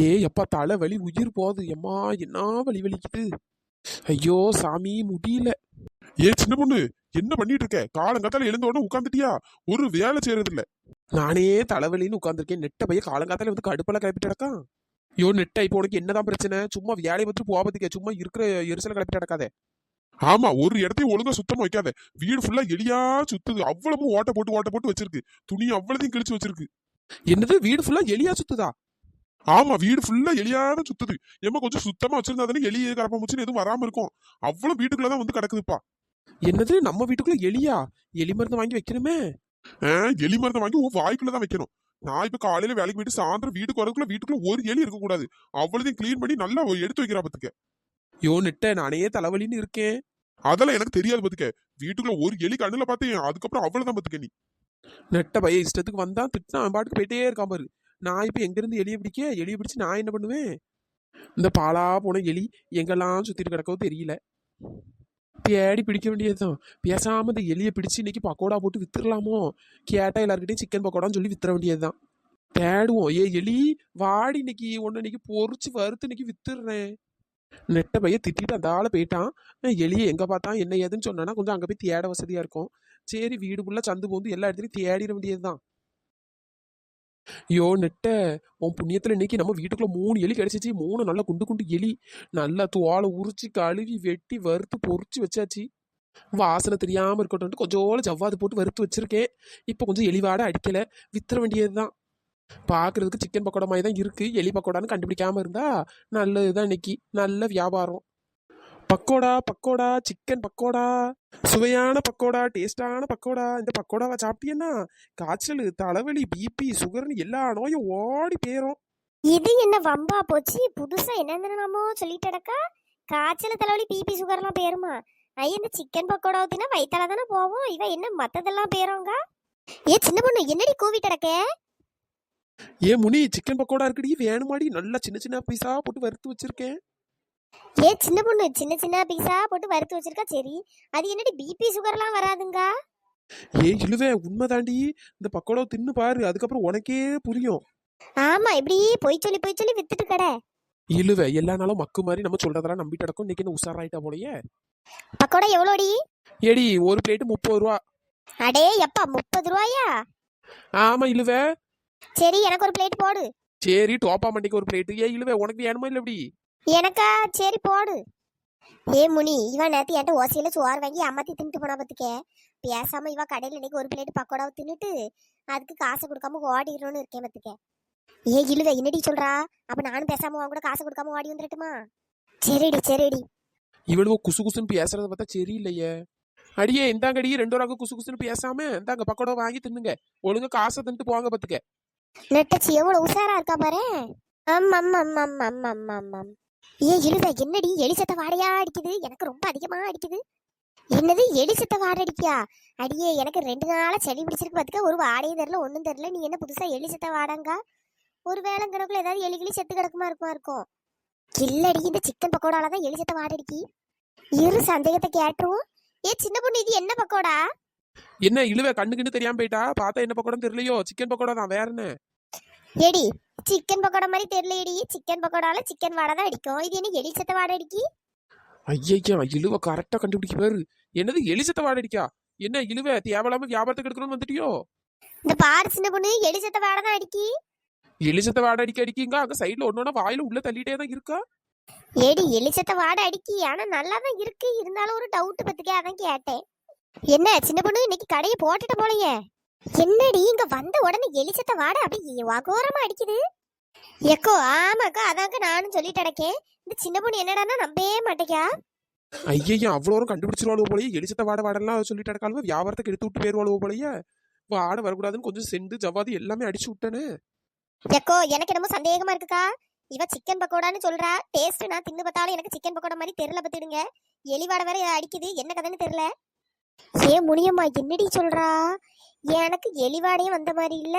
ஏ எப்பா தலை வலி உயிர் போகுது. எம்மா என்ன வலி வலிக்குது? ஐயோ சாமி முடியல. ஏ சின்ன பொண்ணு என்ன பண்ணிட்டு இருக்க காலங்காத்தால எழுந்த உடனே உட்காந்துட்டியா ஒரு வேலை செய்யறது இல்ல நானே தலைவலின்னு உட்காந்துருக்கேன் நெட்ட பைய காலங்காத்தால வந்து கடுப்பெல்லாம் கிளப்பிட்டு கிடக்கான். ஐயோ நெட்டை இப்போ உனக்கு என்னதான் பிரச்சனை? சும்மா வேலையை பார்த்துட்டு போகாதீங்க. சும்மா இருக்கிற எரிசலை கிளப்பிட்டு கிடக்காதே. ஆமா ஒரு இடத்தையும் ஒழுங்கா சுத்தமா வைக்காத. வீடு ஃபுல்லா எலியா சுத்துது. அவ்வளவு ஓட்ட போட்டு ஓட்ட போட்டு வச்சிருக்கு. துணி அவ்வளதையும் கிழிச்சு வச்சிருக்கு. என்னது? வீடு ஃபுல்லா எலியா சுத்துதா? ஆமா வீடு ஃபுல்லா எலியாதான் சுத்துது. ஏமா கொஞ்சம் சுத்தமா வச்சிருந்தா தானே எலி கரப்ப முச்சுன்னு எதுவும் வராம இருக்கும். அவ்வளவு வீட்டுக்குள்ளதான் வந்து கிடக்குதுப்பா. என்னது நம்ம வீட்டுக்குள்ள எலியா? எலி மருந்து வாங்கி வைக்கணுமே? எலி மருந்தை வாங்கி உன் வாய்க்குள்ளதான் வைக்கணும். நான் இப்ப காலையில வேலைக்கு போயிட்டு சாயந்தரம் வீட்டுக்கு வரதுக்குள்ள வீட்டுக்குள்ள ஒரு எலி இருக்க கூடாது. அவ்வளதையும் க்ளீன் பண்ணி நல்லா எடுத்து வைக்கிறா பத்துக்க. ஐயோ நெட்ட நானே தலைவலின்னு இருக்கேன். அதெல்லாம் எனக்கு தெரியாது பத்துக்க. வீட்டுக்குள்ள ஒரு எலி கண்ணுல பார்த்தேன் அதுக்கப்புறம் அவ்வளவுதான் பத்துக்க நீ. நெட்ட பைய இஷ்டத்துக்கு வந்தா திட்டினா பாட்டுக்கு போயிட்டே இருக்கான் பாரு. நான் இப்போ எங்கேருந்து எலியை பிடிக்க? எலியை பிடிச்சி நான் என்ன பண்ணுவேன்? இந்த பாலா போன எலி எங்கெல்லாம் சுற்றிட்டு கிடக்கவும் தெரியல. தேடி பிடிக்க வேண்டியதுதான். பேசாமல் இந்த எலியை பிடிச்சு இன்னைக்கு பக்கோடா போட்டு வித்துடலாமோ கேட்டால் எல்லாருக்கிட்டையும் சிக்கன் பக்கோடான்னு சொல்லி வித்துற வேண்டியதுதான். தேடுவோம். ஏ எலி வாடி இன்னைக்கு. ஒன்று இன்னைக்கு பொறிச்சு வறுத்து இன்னைக்கு வித்துடுறேன் நெட்ட பையன் திட்டிட்டு அந்த ஆளை போயிட்டான். எலியை எங்கே பார்த்தான்? என்ன ஏதுன்னு சொன்னானா கொஞ்சம் அங்கே போய் தேட வசதியாக இருக்கும். சரி வீடு ஃபுல்லாக சந்து போந்து எல்லா இடத்துலையும் தேடிட வேண்டியது தான் ஐயோ நெட்ட. உன் புண்ணியத்தில் இன்னைக்கு நம்ம வீட்டுக்குள்ளே மூணு எலி கிடச்சிச்சு. மூணு நல்லா குண்டு குண்டு எலி. நல்லா தோலை உரிச்சு கழுவி வெட்டி வறுத்து பொறிச்சு வச்சாச்சு. வாசனை தெரியாமல் இருக்கட்டும் கொஞ்சோட ஜவ்வாது போட்டு வறுத்து வச்சுருக்கேன். இப்போ கொஞ்சம் எலிவாட அடிக்கலை. வித்துற வேண்டியது தான் பார்க்குறதுக்கு சிக்கன் பக்கோடா மாதிரி தான் இருக்குது எலி பக்கோடான்னு கண்டுபிடிக்காம நல்லது நல்லதுதான் இன்னைக்கு. நல்ல வியாபாரம். பக்கோடா பக்கோடா சிக்கன் பக்கோடா. சுவையான பக்கோடா டேஸ்டான பக்கோடா. இந்த பக்கோடாவை சாப்பிட்டீங்கன்னா காய்ச்சல் தலைவலி பிபி சுகர்னு எல்லா நோயும் ஓடி போயிரும். இது என்ன வம்பா போச்சு? புதுசா என்னென்னமோ சொல்லிட்டு அடக்கா காய்ச்சல் தலைவலி பிபி சுகர்லாம் பேருமா ஐய இந்த சிக்கன் பக்கோடா ஊத்தினா வயித்தால தானே போவோம். இவ என்ன மத்ததெல்லாம் பேருங்க ஏ சின்ன பொண்ணு என்னடி கூவிட்டு அடக்க ஏ முனி சிக்கன் பக்கோடா இருக்குடி. வேணுமாடி? நல்லா சின்ன சின்ன பீஸா போட்டு வறுத்து வச்சிருக்கேன். ஏ சின்ன பொண்ணு சின்ன சின்ன பீஸா போட்டு வறுத்து வச்சிருக்கா? சரி. அது என்னடி பிபி சுகர்லாம் வராதுங்க? ஏ இழுவே உண்மைதாண்டி. இந்த பக்கோடாவை தின்னு பாரு அதுக்கப்புறம் உனக்கே புரியும். ஆமா இப்படி பொய் சொல்லி பொய் சொல்லி வித்துட்டு கடை. இழுவே எல்லா நாளும் மக்கு மாதிரி நம்ம சொல்றதெல்லாம் நம்பிட்டு கிடக்கும் இன்னைக்கு என்ன உஷாராயிட்டா போலயே? பக்கோடா எவ்வளோடி? ஏடி ஒரு பிளேட் முப்பது ரூபா. அடே எப்பா முப்பது ரூபாயா? ஆமா இழுவே சரி எனக்கு ஒரு பிளேட் போடு. சரி டோப்பா மண்டிக்கு ஒரு பிளேட் ஏ இழுவே உனக்கு வேணுமா இல்லை எப்படி? எனக்கா? சரி போடு. ஏ முனி இவன் நேற்று என்கிட்ட ஓசையில சோறு வாங்கி அம்மாத்தி தின்ட்டு போனா பார்த்துக்க பேசாம இவன் கடையில் இன்னைக்கு ஒரு பிளேட் பக்கோடாவை தின்னுட்டு அதுக்கு காசை கொடுக்காம ஓடிடணும்னு இருக்கேன் பார்த்துக்க ஏ இழுவ என்னடி சொல்றா? அப்ப நானும் பேசாம அவன் கூட காசை கொடுக்காம ஓடி வந்துட்டுமா சரிடி சரிடி. இவ்வளவு குசு குசுன்னு பேசுறத பார்த்தா சரியில்லையே. அடியே இந்தாங்கடியே ரெண்டு ஒரு குசு குசுன்னு பேசாம இந்தாங்க பக்கோடா வாங்கி தின்னுங்க. ஒழுங்கா காசை தின்ட்டு போங்க பார்த்துக்க நெட்டச்சி எவ்வளவு உஷாரா இருக்கா பாரு ஆமாம் ஆமாம் ஆமாம் ஆமாம் ஆமாம் ஏ எழுத என்னடி? எலிசத்த வாடையா அடிக்குது? எனக்கு ரொம்ப அதிகமா அடிக்குது. என்னது? எலிசத்த வாடை அடிக்கியா அடியே எனக்கு ரெண்டு நாளா சளி பிடிச்சிருக்கு பார்த்துக்க ஒரு வாடையும் தெரில ஒன்றும் தெரில. நீ என்ன புதுசா எலிசத்த வாடங்க? ஒரு வேளை கணக்குல ஏதாவது எலிகளி செத்து கிடக்குமா இருக்குமா இருக்கும்? கில்லடி இந்த சிக்கன் பக்கோடால தான் எலிசத்த வாடை அடிக்கி இரு சந்தேகத்தை கேட்டுருவோம். ஏ சின்ன பொண்ணு இது என்ன பக்கோடா? என்ன இழுவே கண்ணுக்குன்னு தெரியாம போயிட்டா? பார்த்தா என்ன பக்கோடா தெரியலையோ. சிக்கன் பக்கோடா தான் வேற என்ன? ஏடி சிக்கன் பக்கோடா மாதிரி தெரியலடி சிக்கன் பக்கோடால சிக்கன் வாடை தான் அடிக்கும் இது என்ன எலிசத்த வாடை அடிக்கி ஐயா இழுவ கரெக்டா கண்டுபிடிக்க பாரு என்னது எலிசத்த வாடை அடிக்கா என்ன இழுவ தேவையில்லாம வியாபாரத்துக்கு எடுக்கணும்னு வந்துட்டியோ இந்த பாரு சின்ன பொண்ணு எலிசத்த வாடை தான் அடிக்கி எலிசத்த வாடை அடிக்க அடிக்கிங்க அங்க சைடுல ஒன்னொன்னா வாயில உள்ள தள்ளிட்டே தான் இருக்கா ஏடி எலிசத்த வாடை அடிக்கி ஆனா நல்லா தான் இருக்கு இருந்தாலும் ஒரு டவுட் பத்துக்கே அதான் கேட்டேன் என்ன சின்ன பொண்ணு இன்னைக்கு கடையை போட்டுட்டு போலையே என்னடி இங்க வந்த உடனே எலிசத்த வாடை அப்படி அகோரமா அடிக்குது. எக்கோ ஆமாக்கா அதாங்க நானும் சொல்லிட்டு அடக்கேன் இந்த சின்ன பொண்ணு என்னடான்னா நம்பவே மாட்டேக்கா. ஐயா அவ்வளோ தூரம் கண்டுபிடிச்சிருவாளோ போலயே எலிசத்த வாடை வாடெல்லாம் சொல்லிட்டு இருக்காளுவ வியாபாரத்துக்கு எடுத்து விட்டு போயிருவாளோ போலயே. வாடை வரக்கூடாதுன்னு கொஞ்சம் செண்டு ஜவ்வாது எல்லாமே அடிச்சு விட்டேனே. எக்கோ எனக்கு என்னமோ சந்தேகமா இருக்குக்கா. இவ சிக்கன் பக்கோடான்னு சொல்றா. டேஸ்ட் நான் தின்னு பார்த்தாலும் எனக்கு சிக்கன் பக்கோடா மாதிரி தெரியல பத்துடுங்க எலிவாடை வேற அடிக்குது. என்ன கதைன்னு தெரியல. ஏ முனியம்மா என்னடி சொல்றா? எனக்கு எலிவாடையும் வந்த மாதிரி இல்ல.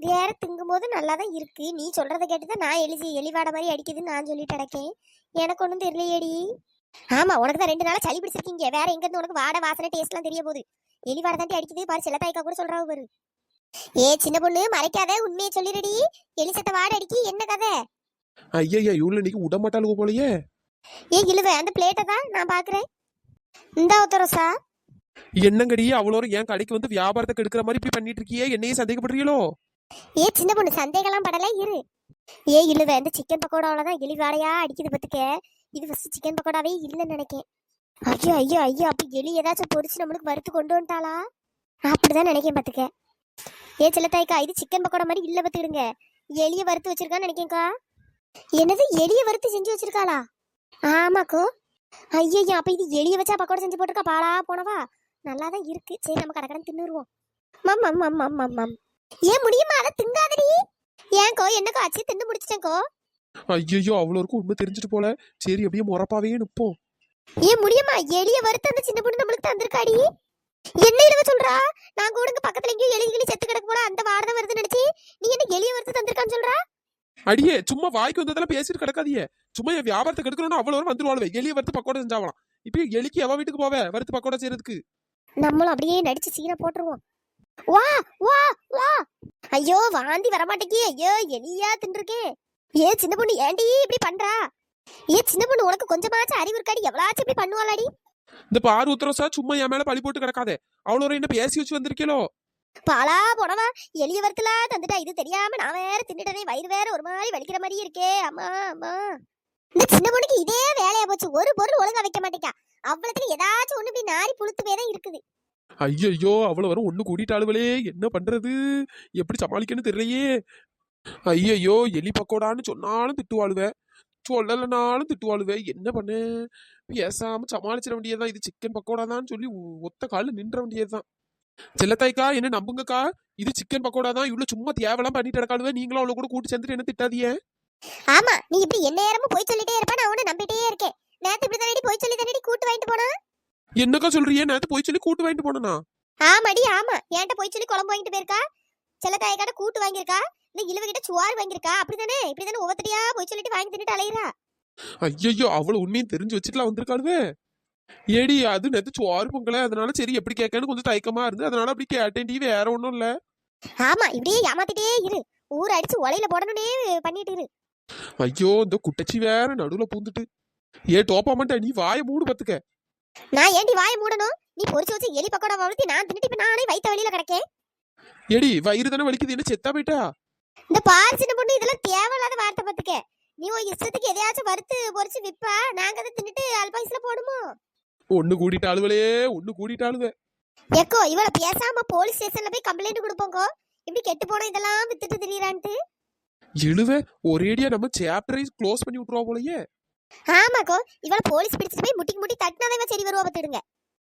வேற திங்கும்போது நல்லா தான் இருக்கு. நீ சொல்றத கேட்டுதான் நான் எலி எலிவாடை மாதிரி அடிக்குதுன்னு நான் சொல்லிட்டு அடக்கேன் எனக்கு ஒன்றும் தெரியலையேடி. ஆமா உனக்கு தான் ரெண்டு நாளா சளி பிடிச்சிருக்கீங்க. வேற எங்க இருந்து உனக்கு வாடை வாசனை டேஸ்ட்லாம் தெரிய போகுது. எலிவாடை தாண்டி அடிக்குது. பாரு செல்லத்தாய்க்கா கூட சொல்றா பாரு. ஏ சின்ன பொண்ணு மறைக்காத. உண்மையை சொல்லிடுடி. எலிசத்த வாடை அடிக்கி என்ன கதை? ஐயா இவ்வளோ இன்னைக்கு விட மாட்டாளுங்க போலயே. ஏ இழுவ. அந்த பிளேட்டை தான் நான் பாக்குறேன். இந்தா ஒத்தரோசா என்னங்கடி அவ்வளோ என் கடைக்கு வந்து வியாபாரத்தை கெடுக்கிற மாதிரி இப்படி பண்ணிட்டு இருக்கியே என்னையே சந்தேகப்படுறீங்களோ? ஏ சின்ன பொண்ணு சந்தேகம்லாம் படல இரு. ஏ இழுவ இந்த சிக்கன் பக்கோடாவில தான் எலி வேலையா அடிக்குது பத்துக்க இது ஃபர்ஸ்ட் சிக்கன் பக்கோடாவே இல்லைன்னு நினைக்கேன். ஐயோ ஐயோ ஐயோ அப்ப எலி ஏதாச்சும் பொரிச்சு நம்மளுக்கு வறுத்து கொண்டு வந்துட்டாளா? அப்படிதான் நினைக்கேன் பாத்துக்க ஏ செல்லத்தாய்க்கா இது சிக்கன் பக்கோடா மாதிரி இல்ல பத்துக்கிடுங்க எலிய வறுத்து வச்சிருக்கான்னு நினைக்கேன்க்கா. என்னது எலிய வறுத்து செஞ்சு வச்சிருக்காளா? ஆமாக்கோ. ஐயோ அப்ப இது எலியை வச்சா பக்கோடா செஞ்சு போட்டிருக்கா? பாலா போனவா? நல்லா தான் இருக்கு. சரி நம்ம கடக்கடன் தின்னுருவோம். மம் மம் மம் மம் மம் மம். ஏன் முடியுமா? அதை திங்காதடி. ஏன்கோ என்னக்கோ ஆச்சு? தின்னு முடிச்சிட்டேன்க்கோ ஐயோ அவ்வளோ இருக்கும் உண்மை தெரிஞ்சுட்டு போல. சரி அப்படியே முறப்பாவே நிப்போம். ஏன் முடியுமா? எலிய வறுத்து அந்த சின்ன பொண்ணு நம்மளுக்கு தந்திருக்காடி. என்ன இழுவ சொல்றா? நான் கூட இங்க பக்கத்துல எங்கேயும் எலி கிளி செத்து கிடக்கு போல அந்த வாடை வருது நினைச்சு நீ என்ன எலிய வறுத்து தந்திருக்கான்னு சொல்றா? அடியே சும்மா வாய்க்கு வந்ததெல்லாம் பேசிட்டு கிடக்காதியே சும்மா என் வியாபாரத்தை கெடுக்கணும்னு அவ்வளோ வந்துருவாளுவே. எலிய வறுத்து பக்கோடா செஞ்சாவலாம். இப்போ எலிக்கு எவ வீட்டுக்கு போவே? வறுத்து பக்கோடா செய்யறதுக்கு. நம்மளும் அப்படியே நடிச்சு சீனை போட்டுருவோம். வா வா வா. ஐயோ வாந்தி வரமாட்டேங்கி. ஐயோ எலியா தின்றுக்கே ஏ சின்ன பொண்ணு ஏன்டி இப்படி பண்றா? ஏ சின்ன பொண்ணு உனக்கு கொஞ்சமாச்சும் அறிவு இருக்காடி. எவ்வளாச்சும் இப்படி பண்ணுவாளாடி? இந்த பாரு உத்தரசா சும்மா என் மேல பழி போட்டு கிடக்காதே. அவ்வளோ என்ன பேசி வச்சு வந்திருக்கீங்களோ பாலா போனவா எலிய வறுத்தலா தந்துட்டா. இது தெரியாம நான் வேற தின்னுட்டனே. வயிறு வேற ஒரு மாதிரி வலிக்கிற மாதிரியே இருக்கே. அம்மா அம்மா. இந்த சின்ன பொண்ணுக்கு இதே வேலையா போச்சு. ஒரு பொருள் ஒழுங்கா வைக்க மாட்டேங்கா. அவ்வளவுக்கு ஏதாச்சும் ஒண்ணு இப்படி நாரி புளுத்து தான் இருக்குது. ஐயோ அவ்வளோ வரும் ஒண்ணு கூட்டிட்டாளுவலே என்ன பண்றது? எப்படி சமாளிக்கன்னு தெரியலையே. ஐயையோ எலி பக்கோடான்னு சொன்னாலும் திட்டுவாளுவே. சொல்லலைனாலும் திட்டுவாளுவே. என்ன பண்ண? பேசாம சமாளிச்சிட வேண்டியதுதான். இது சிக்கன் பக்கோடா தான் சொல்லி ஒத்த காலில் நின்ற வேண்டியதுதான். செல்லத்தாய்க்கா என்ன நம்புங்கக்கா? இது சிக்கன் பக்கோடா தான் இவ்வளவு சும்மா தேவலாம் பண்ணிட்டு கிடக்காளுவே. நீங்களும் அவ்வளவு கூட கூட்டி சேர்ந்துட்டு என்ன திட்டாதியே ஆமா நீ இப்படி என்ன நேரமும் போய் சொல்லிட்டே இருப்ப. நான் உன்னை நம்பிட்டே இருக்கேன். நேத்து இப்படி தானடி போய் சொல்லி தானடி கூட்டு வாங்கிட்டு போனா என்னக்கா சொல்றியே நேத்து போய் சொல்லி கூட்டு வாங்கிட்டு போனா ஆமாடி ஆமா. என்கிட்ட போய் சொல்லி குழம்பு வாங்கிட்டு போயிருக்கா? செல்லத்தாயக்காட்ட கூட்டு வாங்கியிருக்கா? இந்த இழுவ கிட்ட சுவார் வாங்கியிருக்கா? அப்படிதானே? இப்படிதானே ஒவ்வொருத்தடியா போய் சொல்லிட்டு வாங்கி தின்னுட்டு அலையிறா. ஐயோ அவ்வளவு உண்மையும் தெரிஞ்சு வச்சுட்டுலாம் வந்திருக்காளுவே. ஏடி அது நேத்து சோறு பொங்கல? அதனால சரி எப்படி கேட்கன்னு கொஞ்சம் தயக்கமா இருந்து அதனால அப்படி கேட்டேன்டி வேற ஒண்ணும் இல்ல. ஆமா இப்படியே ஏமாத்திட்டே இரு. ஊர் அடிச்சு உலையில போடணும்னே பண்ணிட்டு இரு. ஐயோ இந்த குட்டச்சி வேற நடுவுல பூந்துட்டு. ஏ டோப்பா மாட்டேன் நீ வாயை மூடு பத்துக்க. நான் ஏண்டி வாயை மூடணும்? நீ பொரிச்சு வச்சு எலி பக்கோடா வளர்த்தி நான் தின்னுட்டு இப்ப நானே வயித்த வழியில கிடக்கேன். ஏடி வயிறு தானே வலிக்குது? என்ன செத்தா போயிட்டா? இந்த பால் சின்ன பொண்ணு இதெல்லாம் தேவையில்லாத வார்த்தை பத்துக்க. நீ உன் இஷ்டத்துக்கு எதையாச்சும் வறுத்து பொரிச்சு விப்பா. நாங்க அதை தின்னுட்டு அல்பாயுஸ்ல போடுமோ? ஒண்ணு கூட்டிட்டு அழுவலே ஒண்ணு கூட்டிட்டு அழுவ. எக்கோ இவள பேசாம போலீஸ் ஸ்டேஷன்ல போய் கம்ப்ளைண்ட் கொடுப்போங்கோ. இப்படி கெட்டு போன இதெல்லாம் வித்துட்டு திரியறான்ட்டு. எழுவ ஒரேடியா நம்ம சாப்டரை க்ளோஸ் பண்ணி விட்டுருவா போலயே. ஆமாக்கோ இவள போலீஸ் பிடிச்சிட்டு போய் முட்டிக்கு முட்டி தட்டினாவே இவ சரி வருவா பத்துடுங்க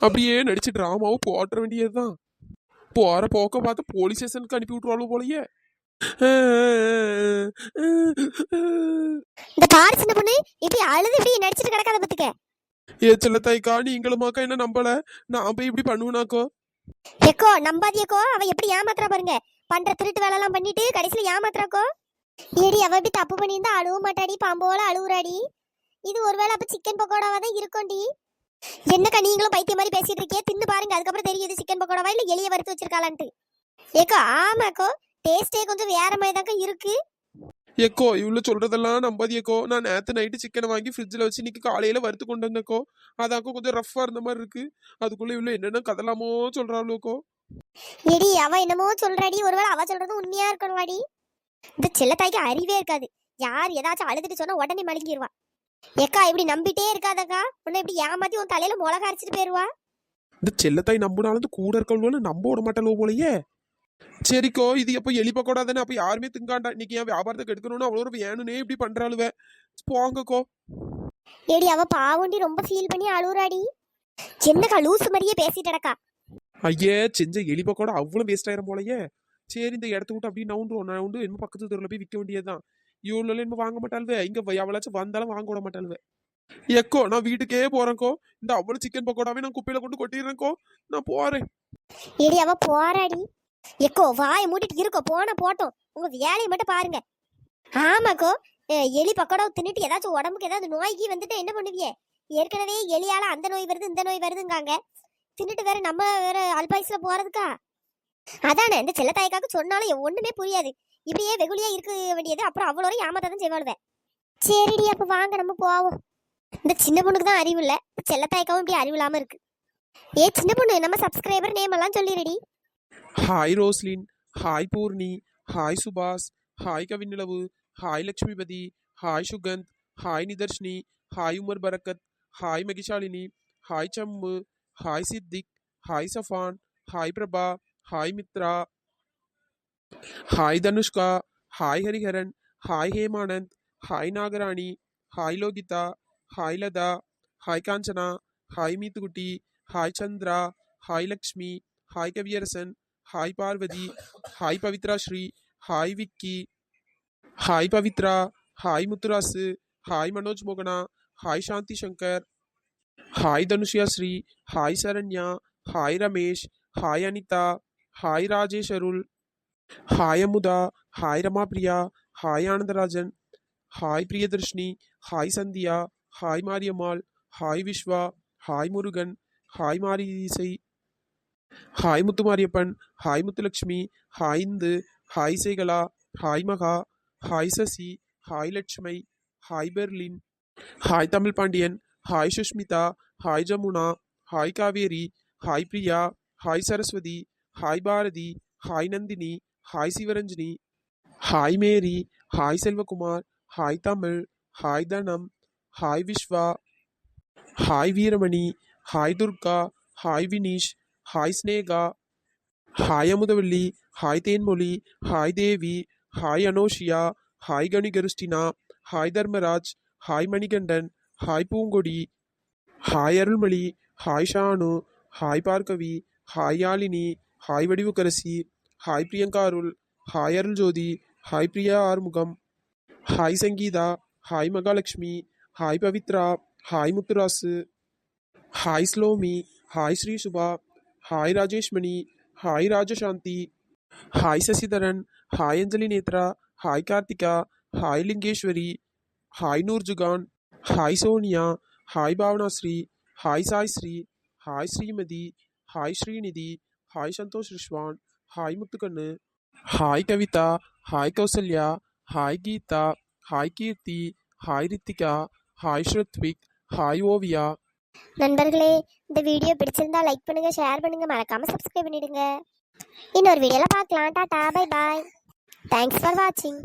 அப்படியே நடிச்சு டிராமாவை போட்டுற வேண்டியதுதான். போற போக்க பார்த்து போலீஸ் ஸ்டேஷனுக்கு அனுப்பி விட்டுருவாள் போலயே. இந்த பாரு சின்ன பொண்ணு இப்படி அழுது இப்படி நடிச்சிட்டு கிடக்காத பத்துக்க ஏ செல்லத்தாய்க்கா நீங்களுமாக்கா என்ன நம்பல? நான் போய் இப்படி பண்ணுவேனாக்கோ? எக்கோ நம்பாதியக்கோ அவ எப்படி ஏமாத்துறா பாருங்க. பண்ற திருட்டு வேலை எல்லாம் பண்ணிட்டு கடைசியில ஏமாத்துறாக்கோ? ஏடி அவ இப்படி தப்பு பண்ணியிருந்தா அழுவ மாட்டாடி பாம்போல அழுவுறாடி. இது ஒருவேளை அப்ப சிக்கன் பக்கோடாவா தான் இருக்கும்டி. என்னக்கா நீங்களும் பைத்தியம் மாதிரி பேசிட்டு இருக்கே தின்னு பாருங்க அதுக்கப்புறம் தெரியுது சிக்கன் பக்கோடாவா இல்ல எலிய வறுத்து வச்சிருக்காளான்ட்டு. ஏக்கோ ஆமாக்கோ டேஸ்டே கொஞ்சம் வேற மாதிரி தாங்க இருக்கு. ஏக்கோ இவ்வளவு சொல்றதெல்லாம் நம்பாதியக்கோ நான் நேத்து நைட்டு சிக்கனை வாங்கி ஃப்ரிட்ஜில் வச்சு இன்னைக்கு காலையில வறுத்து கொண்டு வந்தேக்கோ. அதாக்கோ கொஞ்சம் ரஃப்பா இருந்த மாதிரி இருக்கு. அதுக்குள்ள இவ்வளவு என்னென்ன கதலாமோ சொல்றாளோக்கோ எடி அவ என்னமோ சொல்றாடி. ஒருவேளை அவ சொல்றது உண்மையா இருக்கணும்வாடி இந்த செல்லத்தாய்க்கு அறிவே இருக்காது. யார் ஏதாச்சும் அழுதுட்டு சொன்னா உடனே மழுங்கிடுவா ஏக்கா இப்படி நம்பிட்டே இருக்காதக்கா. உன்னை இப்படி ஏமாத்தி உன் தலையில மிளகா அரைச்சிட்டு போயிருவா. இந்த செல்லத்தாய் நம்பினாலும் கூட இருக்கவங்களும் நம்ப விட மாட்டாளோ போலயே. சரிக்கோ இது எப்போ எலி பக்கோடா தானே அப்ப யாருமே திங்காண்டா. இன்னைக்கு என் வியாபாரத்தை கெடுக்கணும்னு அவ்வளோ வேணுனே இப்படி பண்றாளுவ. போங்கக்கோ. ஏடி அவ பாவண்டி ரொம்ப ஃபீல் பண்ணி அழுவுறாடி. என்னக்கா லூசு மாதிரியே பேசிட்டடக்கா. ஐயே செஞ்ச எலி பக்கோடா அவ்வளோ வேஸ்ட் ஆயிரும் போலயே. சரி இந்த இடத்த விட்டு அப்படியே நவுண்டுருவோம் நான் வந்து என்ன பக்கத்து தெருவில் போய் விற்க வேண்டியதுதான். இவ்வளோ என்ன வாங்க மாட்டாளுவே. இங்க எவ்வளாச்சும் வந்தாலும் வாங்க விட மாட்டாளுவே. எக்கோ நான் வீட்டுக்கே போறேன்க்கோ இந்த அவ்வளோ சிக்கன் பக்கோடாவே நான் குப்பையில கொண்டு கொட்டிடுறேன்க்கோ நான் போறேன். ஏடி அவ போறாடி. எக்கோ வாய் மூடிட்டு இருக்கோ. போன போட்டோம். உங்க வேலையை மட்டும் பாருங்க. ஆமாக்கோ. எலி பக்கோடாவை தின்னுட்டு ஏதாச்சும் உடம்புக்கு ஏதாவது நோய்க்கு வந்துட்டு என்ன பண்ணுவியே? ஏற்கனவே எலியால அந்த நோய் வருது இந்த நோய் வருதுங்காங்க. தின்னுட்டு வேற நம்ம வேற அல்பாயுஸ்ல போறதுக்கா? அதானே இந்த செல்லத்தாய்க்காக சொன்னாலும் ஒண்ணுமே புரியாது. இப்படியே வெகுளியா இருக்க வேண்டியது. அப்புறம் அவ்வளோ ஏமாத்தான் செய்வாளுவே. சரிடி அப்ப வாங்க நம்ம போவோம். இந்த சின்ன பொண்ணுக்கு தான் அறிவு இல்ல. செல்லத்தாய்க்காவும் இப்படி அறிவு இல்லாம இருக்கு. ஏ சின்ன பொண்ணு நம்ம சப்ஸ்கிரைபர் நேம் எல்லாம் சொல்லிடுடி. Hi Roslin hi Poorni hi Subash hi Kavinilavu hi Lakshmipathi hi Sugandh hi Nitharshini hi Umar Barakath hi Mahishalini hi Sammu hi Siddiq hi Safan hi Prabha hi Mithra hi Dhanushka hi Hariharan hi Hemanand hi Nagarani hi Lohitha hi Latha hi Kanchana hi Meethukutti hi Chandra hi Lakshmi hi Kaviyarasan hi Parvathi hi Pavithra Sri hi Vicky hi Pavithra hi Muthurasu hi Manoj மோகனா hi Shanthi Shankar hi Dhanushya Sri hi Saranya hi Ramesh hi Anitha hi Rajesh Arul hi Amudha hi Rama Priya hi Anandarajan hi Priyadharshini hi Sandhya hi Mariyammal hi Viswa hi Murugan hi Mari Isai hi Muthu Mariyappan hi Muthulakshmi hi Indhu hi Sekala hi Maha hi Sasi hi Latchumai hi Berlin hi Tamil Pandiyan hi Sushmitha hi Jamuna hi Kaveri hi Priya hi Saraswathi hi Bharathi hi Nandhini hi Sivaranjini hi Mary hi Selvakumar hi Tamil hi Dhanam hi Viswa hi Veeramani hi Durga hi Vineesh hi Sneha hi Amudhavalli hi Thenmozhi hi Devi hi Anoshiya hi Kanikrishtina hi Dharmaraj hi Manikandan hi Poongodi hi Arulmozhi hi Shanu hi Bhargavi hi Yazhini hi Vadivukkarasi hi Priyanka Arul hi Arul Jothi hi Priya Arumugam hi Sangeetha hi Mahalakshmi hi Pavithra hi Muthurasu hi Slomi hi Sri Subha hi Rajeshmani hi Rajashanthi hi Sasidharan hi Anjali Nethra hi Karthika hi Lingeshwari hi Noor Juhan hi Sonia hi Bhavanasri hi Sai Sri hi Srimathi hi Srinidhi hi Santhosh Rizwan hi Muthukannu hi Kavitha hi Kousalya hi Geetha hi Keerthi hi Rithika hi Sruthvik hi Oviya நண்பர்களே இந்த video பிடிச்சிருந்தா like பண்ணுங்க share பண்ணுங்க மறக்காம subscribe பண்ணிடுங்க. இன்னொரு வீடியோல பார்க்கலாம். Tata bye bye thanks for வாட்சிங்